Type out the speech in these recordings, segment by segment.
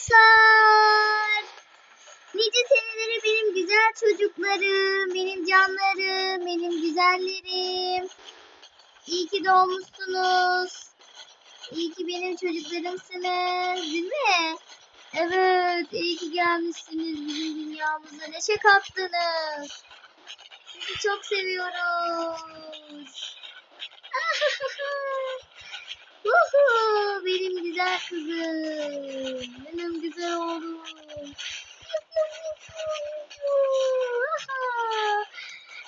arkadaşlar. Nice senelere benim güzel çocuklarım, benim canlarım, benim güzellerim. İyi ki doğmuşsunuz. İyi ki benim çocuklarımsınız, değil mi? Evet, iyi ki gelmişsiniz bizim dünyamıza. Neşe kattınız. Sizi çok seviyoruz. Uhu, benim güzel kızım. Benim güzel oğlum.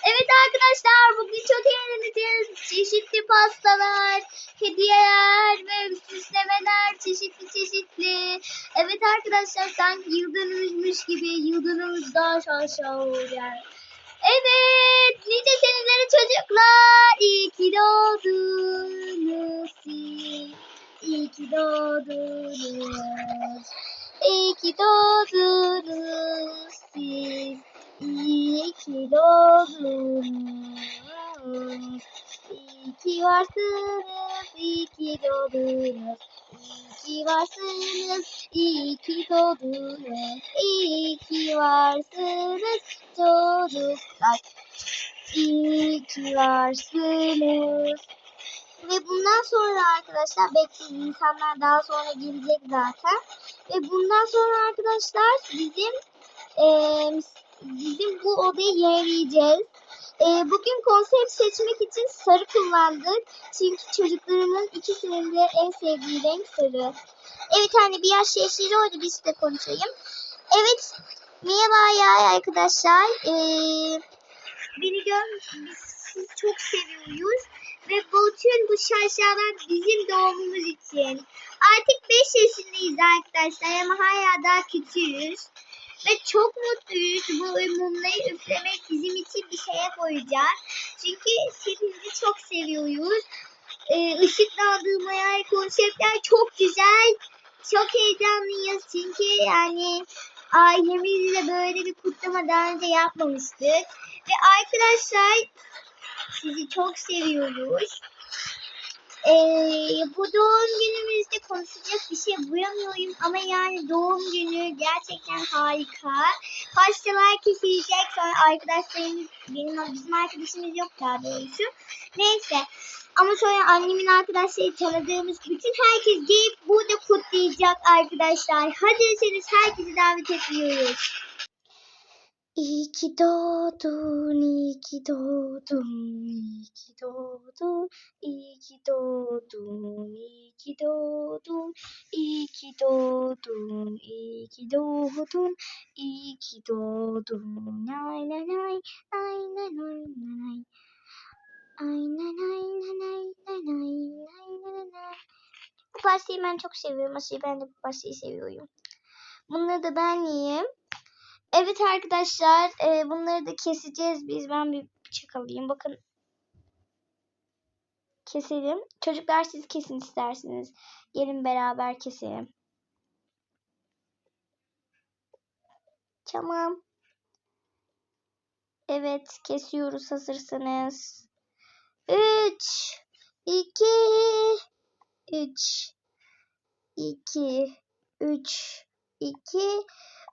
Evet arkadaşlar bugün çok eğleneceğiz. Çeşitli pastalar, hediyeler ve süslemeler çeşitli çeşitli. Evet arkadaşlar sanki yıldönümüzmüş gibi yıldönümüz daha aşağı oluyor. Evet, nice seneleri çocuklar. İyi ki doğdunuz doğdunuz. İyi ki doğdunuz siz. İyi ki doğdunuz. İyi ki varsınız. İyi ki doğdunuz. İyi ki varsınız. İyi ki doğdunuz. İyi ki varsınız çocuklar. İyi ki varsınız. Ve bundan sonra arkadaşlar bekleyin insanlar daha sonra gelecek zaten. Ve bundan sonra arkadaşlar bizim eee, bizim bu odayı yenileyeceğiz. Eee, bugün konsept seçmek için sarı kullandık. Çünkü çocuklarımın ikisinin de en sevdiği renk sarı. Evet anne bir yaş yeşili oldu biz de konuşayım. Evet merhaba ya arkadaşlar. Eee beni görmüşsünüz. Biz sizi çok seviyoruz. Ve bütün bu şaşalar bizim doğumumuz için. Artık 5 yaşındayız arkadaşlar ama hala daha küçüğüz. Ve çok mutluyuz. Bu mumları üflemek bizim için bir şeye koyacağız. Çünkü hepimizi çok seviyoruz. Ee, ışıklandırmalar, konseptler çok güzel. Çok heyecanlıyız çünkü yani ailemizle böyle bir kutlama daha önce yapmamıştık. Ve arkadaşlar sizi çok seviyoruz. Ee, bu doğum günümüzde konuşacak bir şey bulamıyorum ama yani doğum günü gerçekten harika. Pastalar kesilecek sonra arkadaşlarımız benim bizim arkadaşımız yok daha doğrusu. Neyse ama sonra annemin arkadaşları tanıdığımız bütün herkes gelip burada kutlayacak arkadaşlar. Hadi herkesi davet ediyoruz. İyi ki doğdun, iyi ki doğdun, iyi ki doğdun, iyi ki doğdun, iyi ki doğdun, iyi ki doğdun, iyi ki doğdun, iyi ki doğdun, nay nay nay, nay nay nay nay. Ay nay nay nay nay nay nay nay nay nay. Bu pastayı ben çok seviyorum. Aslında ben de bu pastayı seviyorum. Bunları da ben yiyeyim. Evet arkadaşlar e, bunları da keseceğiz biz. Ben bir bıçak alayım. Bakın. Keselim. Çocuklar siz kesin isterseniz. Gelin beraber keselim. Tamam. Evet kesiyoruz hazırsanız. 3 2 3 2 3 2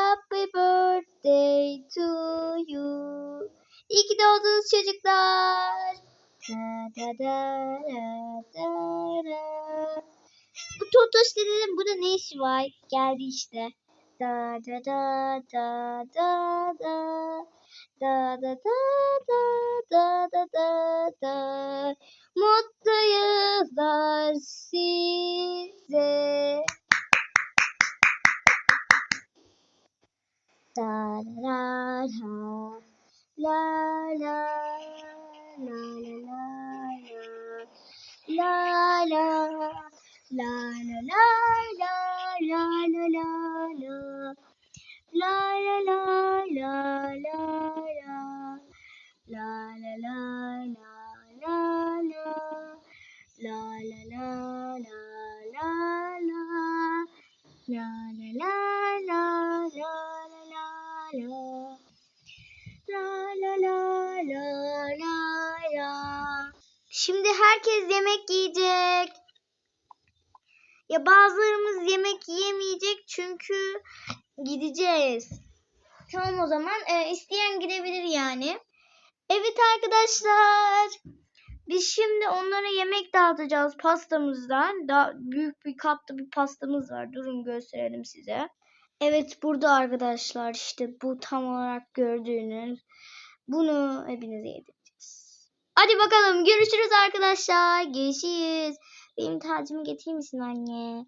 happy birthday to you. İyi ki doğdunuz çocuklar. Da da da da da da. Bu Totoş dedenin burada ne işi var? Geldi işte. Da da da da da da. Da da da da da da da da. Mutlu la Şimdi herkes yemek yiyecek. Ya bazılarımız yemek yiyemeyecek çünkü gideceğiz. Tamam o zaman e, isteyen gidebilir yani. Evet arkadaşlar. Biz şimdi onlara yemek dağıtacağız pastamızdan. Daha büyük bir kapta bir pastamız var. Durun gösterelim size. Evet burada arkadaşlar işte bu tam olarak gördüğünüz. Bunu hepinize yedireceğiz. Hadi bakalım görüşürüz arkadaşlar. Görüşürüz. Benim tacımı getirir misin anne?